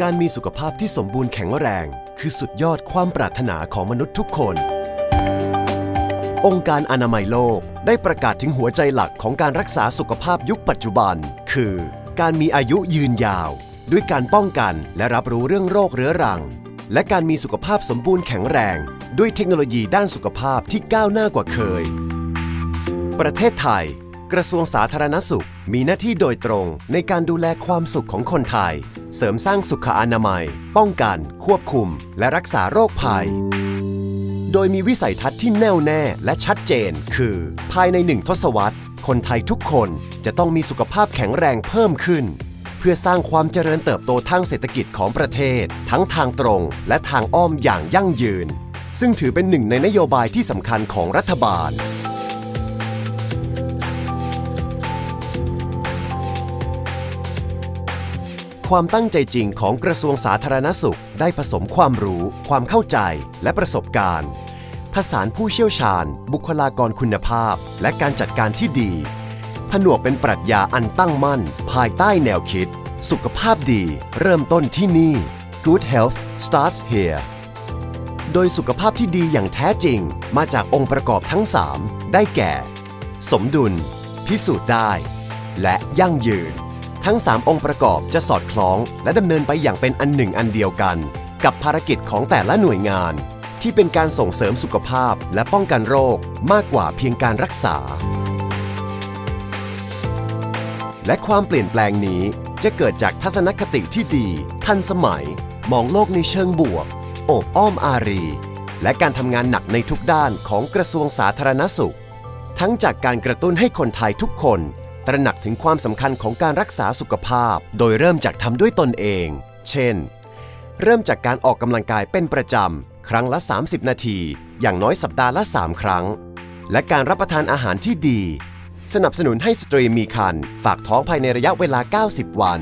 การมีสุขภาพที่สมบูรณ์แข็งแรง คือสุดยอดความปรารถนาของมนุษย์ทุกคน องค์การอนามัยโลกได้ประกาศถึงหัวใจหลักของการรักษาสุขภาพยุคปัจจุบัน คือ การมีอายุยืนยาว ด้วยการป้องกันและรับรู้เรื่องโรคเรื้อรัง และการมีสุขภาพสมบูรณ์แข็งแรง ด้วยเทคโนโลยีด้านสุขภาพที่ก้าวหน้ากว่าเคย ประเทศไทย กระทรวงสาธารณสุข มีหน้าที่โดยตรงในการดูแลความสุขของคนไทย เสริมสร้างสุขอนามัย ป้องกัน ควบคุม และรักษาโรคภัย โดยมีวิสัยทัศน์ที่แน่วแน่และชัดเจน คือ ภายในหนึ่งทศวรรษ คนไทยทุกคนจะต้องมีสุขภาพแข็งแรงเพิ่มขึ้น เพื่อสร้างความเจริญเติบโตทางเศรษฐกิจของประเทศ ทั้งทางตรงและทางอ้อมอย่างยั่งยืน ซึ่งถือเป็นหนึ่งในนโยบายที่สำคัญของรัฐบาล ความตั้งใจจริงของกระทรวงสาธารณสุข ได้ผสมความรู้ ความเข้าใจ และประสบการณ์ ผสานผู้เชี่ยวชาญ บุคลากรคุณภาพ และการจัดการที่ดี ผนวกเป็นปรัชญาอันตั้งมั่น ภายใต้แนวคิด สุขภาพดี เริ่มต้นที่นี่ Good Health starts here โดยสุขภาพที่ดีอย่างแท้จริง มาจากองค์ประกอบทั้ง 3 ได้แก่ สมดุล พิสูจน์ได้ และยั่งยืน ทั้ง 3 องค์ประกอบจะสอดคล้อง และดำเนินไปอย่างเป็นอันหนึ่งอันเดียวกัน กับภารกิจของแต่ละหน่วยงาน ที่เป็นการส่งเสริมสุขภาพและป้องกันโรคมากกว่าเพียงการรักษา และความเปลี่ยนแปลงนี้จะเกิดจากทัศนคติที่ดี ทันสมัย มองโลกในเชิงบวก โอบอ้อมอารี และการทำงานหนักในทุกด้านของกระทรวงสาธารณสุข ทั้งจากการกระตุ้นให้คนไทยทุกคน ตระหนักถึงความสำคัญของการรักษาสุขภาพ โดยเริ่มจากทำด้วยตนเอง เช่น เริ่มจากการออกกำลังกายเป็นประจำ ครั้งละ 30 นาที อย่างน้อยสัปดาห์ละ 3 ครั้ง และการรับประทานอาหารที่ดี สนับสนุนให้สตรีมีครรภ์ฝากท้องภายในระยะเวลา 90 วัน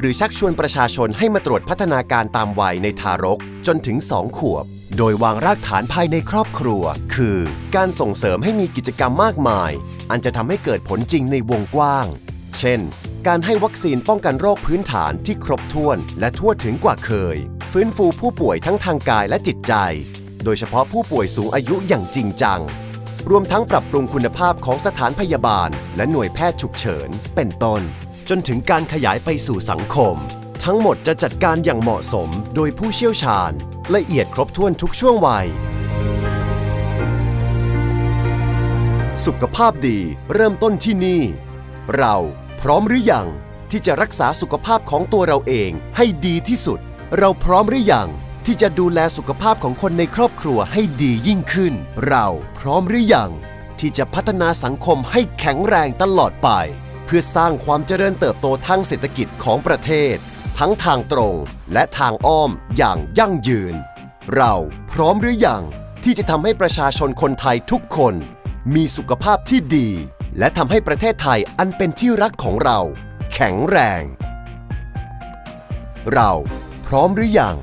หรือชักชวนประชาชนให้มาตรวจพัฒนาการตามวัยในทารกจนถึง 2 ขวบ โดยวางรากฐานภายในครอบครัว คือ การส่งเสริมให้มีกิจกรรมมากมาย อันจะทำให้เกิดผลจริงในวงกว้าง เช่น การให้วัคซีนป้องกันโรคพื้นฐานที่ครบถ้วน และทั่วถึงกว่าเคย ฟื้นฟูผู้ป่วยทั้งทางกายและจิตใจ โดยเฉพาะผู้ป่วยสูงอายุอย่างจริงจัง รวมทั้งปรับปรุงคุณภาพของสถานพยาบาล และหน่วยแพทย์ฉุกเฉิน เป็นต้น จนถึงการขยายไปสู่สังคม ทั้งหมดจะจัดการอย่างเหมาะสมโดยผู้เชี่ยวชาญ ละเอียดครบถ้วนทุกช่วงวัย สุขภาพดีเริ่มต้นที่นี่ เราพร้อมหรือยังที่จะรักษาสุขภาพของตัวเราเองให้ดีที่สุด เราพร้อมหรือยังที่จะดูแลสุขภาพของคนในครอบครัวให้ดียิ่งขึ้น เราพร้อมหรือยังที่จะพัฒนาสังคมให้แข็งแรงตลอดไป พื่อสร้างความเจริญเติบโตทางเศรษฐกิจของประเทศ ทั้งทางตรงและทางอ้อมอย่างยั่งยืน เราพร้อมหรือยังที่จะทำให้ประชาชนคนไทยทุกคน มีสุขภาพที่ดี และทำให้ประเทศไทยอันเป็นที่รักของเรา แข็งแรง เราพร้อมหรือยัง